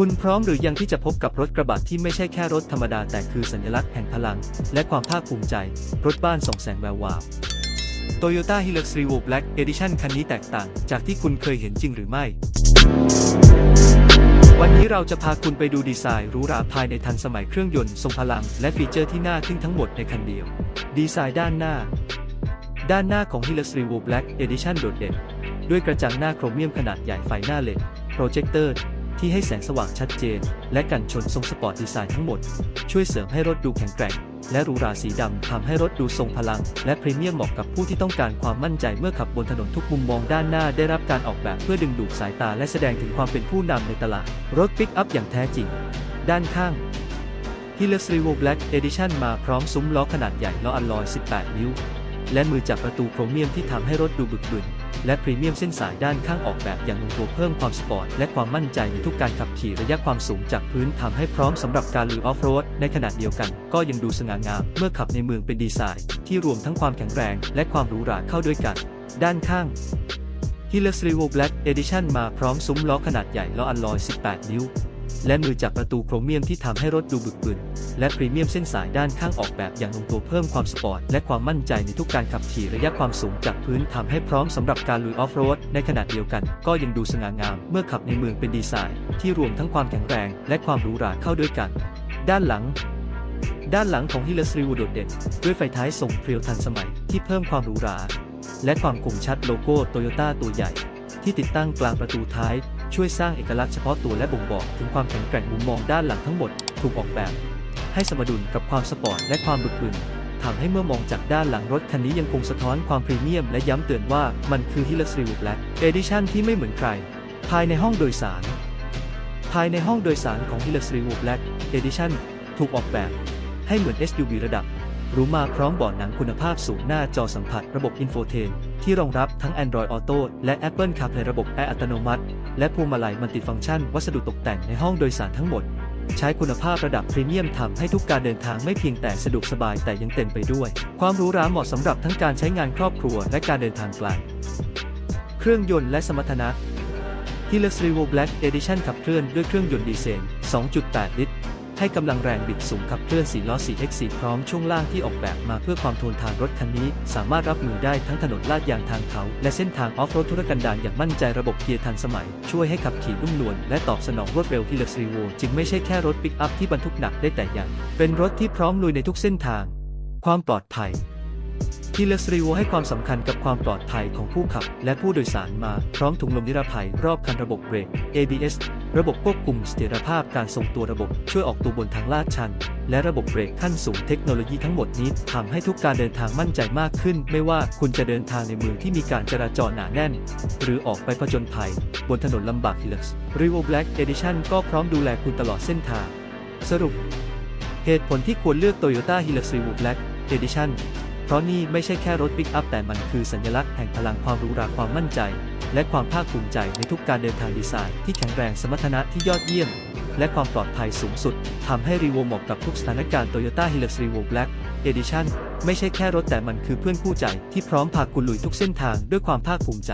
คุณพร้อมหรือยังที่จะพบกับรถกระบะที่ไม่ใช่แค่รถธรรมดาแต่คือสัญลักษณ์แห่งพลัง และความภาคภูมิใจ รถบ้านส่องแสงแวววาว Toyota Hilux Revo Black Edition คันนี้แตกต่าง จากที่คุณเคยเห็นจริงหรือไม่ วันนี้เราจะพาคุณไปดูดีไซน์หรูหราภายในทันสมัยเครื่องยนต์ทรงพลัง และฟีเจอร์ที่น่าทึ่งทั้งหมดในคันเดียว ดีไซน์ด้านหน้า ด้านหน้าของ Hilux Revo Black Edition โดดเด่น ด้วยกระจังหน้าโครเมียมขนาดใหญ่ไฟหน้าเลดโปรเจคเตอร์ ที่ให้แสงสว่างชัดเจน และกันชนทรงสปอร์ตดีไซน์ทั้งหมด ช่วยเสริมให้รถดูแข็งแกร่ง และหรูหราสีดำทำให้รถดูทรงพลัง และพรีเมียมเหมาะกับผู้ที่ต้องการความมั่นใจเมื่อขับบนถนนทุกมุมมองด้านหน้าได้รับการออกแบบเพื่อดึงดูดสายตาและแสดงถึงความเป็นผู้นำในตลาด รถปิกอัพอย่างแท้จริง ด้านข้าง Hilux Revo Black Edition มาพร้อมซุ้มล้อขนาดใหญ่ล้ออัลลอย 18 นิ้ว และมือจับประตูโครเมียมที่ทำให้รถดูบึกบึน และพรีเมียมเส้นสายด้านข้างออกแบบอย่างลงตัวเพิ่มความสปอร์ตและความมั่นใจในทุกการขับขี่ระยะความสูงจากพื้นทำให้พร้อมสำหรับการลุยออฟโรดในขณะเดียวกัน ก็ยังดูสง่างามเมื่อขับในเมืองเป็นดีไซน์ ที่รวมทั้งความแข็งแรงและความหรูหราเข้าด้วยกัน ด้านข้าง Hilux Revo Black Edition มาพร้อมซุ้มล้อขนาดใหญ่ล้ออัลลอย 18 นิ้ว และมือจับประตูโครเมียมที่ทำให้รถดูบึกบึน และพรีเมียมเส้นสายด้านข้างออกแบบอย่างลงตัวเพิ่มความสปอร์ตและความมั่นใจในทุกการขับขี่ระยะความสูงจากพื้นทำให้พร้อมสำหรับการลุยออฟโรดในขณะเดียวกัน ก็ยังดูสง่างาม เมื่อขับในเมืองเป็นดีไซน์ ที่รวมทั้งความแข็งแรง และความหรูหราเข้าด้วยกัน ด้านหลังด้านหลังของ Hilux Revo โดดเด่นด้วยไฟท้ายทรงเพรียวทันสมัยที่เพิ่มความหรูหรา และความคมชัดโลโก้โตโยต้าตัวใหญ่ ที่ติดตั้งกลางประตูท้าย ช่วยสร้างเอกลักษณ์เฉพาะตัวและบ่งบอกถึงความแข็งแกร่งมุมมองด้านหลังทั้งหมด ถูกออกแบบ ให้สมดุลกับความสปอร์ตและความบึกบึนทำให้เมื่อมองจากด้านหลังรถคันนี้ยังคงสะท้อนความพรีเมียมและย้ำเตือนว่ามันคือ Hilux Revo Black Edition ที่ไม่เหมือนใคร ภายในห้องโดยสาร ภายในห้องโดยสารของ Hilux Revo Black Edition ถูกออกแบบ ให้เหมือน SUV ระดับรูมาพร้อมเบาะหนังคุณภาพสูงหน้าจอสัมผัสระบบ Infotainment ที่รองรับทั้ง Android Auto และ Apple CarPlay ระบบแอร์อัตโนมัติ และพวงมาลัยมัลติฟังก์ชัน วัสดุตกแต่งในห้องโดยสารทั้งหมด ใช้คุณภาพระดับพรีเมียมทำให้ทุกการเดินทางไม่เพียงแต่สะดวกสบายแต่ยังเต็มไปด้วย ความรู้ราเหมาะสำหรับทั้งการใช้งานครอบครัวและการเดินทางไกลเครื่องยนต์และสมรรถนะ Hilux Revo Black Edition ขับเคลื่อนด้วยเครื่องยนต์ดีเซล 2.8 ลิตร ให้กำลังแรงบิดสูงขับเคลื่อน4ล้อ 4x4 พร้อมช่วงล่างที่ออกแบบมาเพื่อความทนทานรถคันนี้ สามารถรับมือได้ทั้งถนนลาดยางทางเขา และเส้นทางออฟโรดทุรกันดารอย่างมั่นใจระบบเกียร์ทันสมัย ช่วยให้ขับขี่นุ่มนวลและตอบสนองรวดเร็ว Hilux Revo จึงไม่ใช่แค่รถปิกอัพที่บรรทุกหนักได้แต่อย่างเป็นรถที่พร้อมลุยในทุกเส้นทาง ความปลอดภัย Hilux Revo ให้ความสำคัญกับความปลอดภัยของผู้ขับ และผู้โดยสารมาพร้อมถุงลมนิรภัยรอบคันระบบเบรก ABS ระบบควบคุมเสถียรภาพการทรงตัวระบบช่วยออกตัวบนทางลาดชัน และระบบเบรกขั้นสูงเทคโนโลยีทั้งหมดนี้ทำให้ทุกการเดินทางมั่นใจมากขึ้น ไม่ว่าคุณจะเดินทางในเมืองที่มีการจราจรหนาแน่น หรือออกไปผจญภัย บนถนนลำบาก Hilux Revo Black Edition ก็พร้อมดูแลคุณตลอดเส้นทาง สรุป เหตุผลที่ควรเลือก Toyota Hilux Revo Black Edition เพราะนี่ไม่ใช่แค่รถปิกอัพแต่มันคือสัญลักษณ์แห่งพลังความรูหราความมั่นใจ และความภาคภูมิใจในทุกการเดินทางดีไซน์ที่แข็งแรงสมรรถนะที่ยอดเยี่ยม และความปลอดภัยสูงสุดทำให้รีโวเหมาะกับทุกสถานการณ์ Toyota Hilux Revo Black Edition ไม่ใช่แค่รถแต่มันคือเพื่อนคู่ใจที่พร้อมพาคุณลุยทุกเส้นทางด้วยความภาคภูมิใจ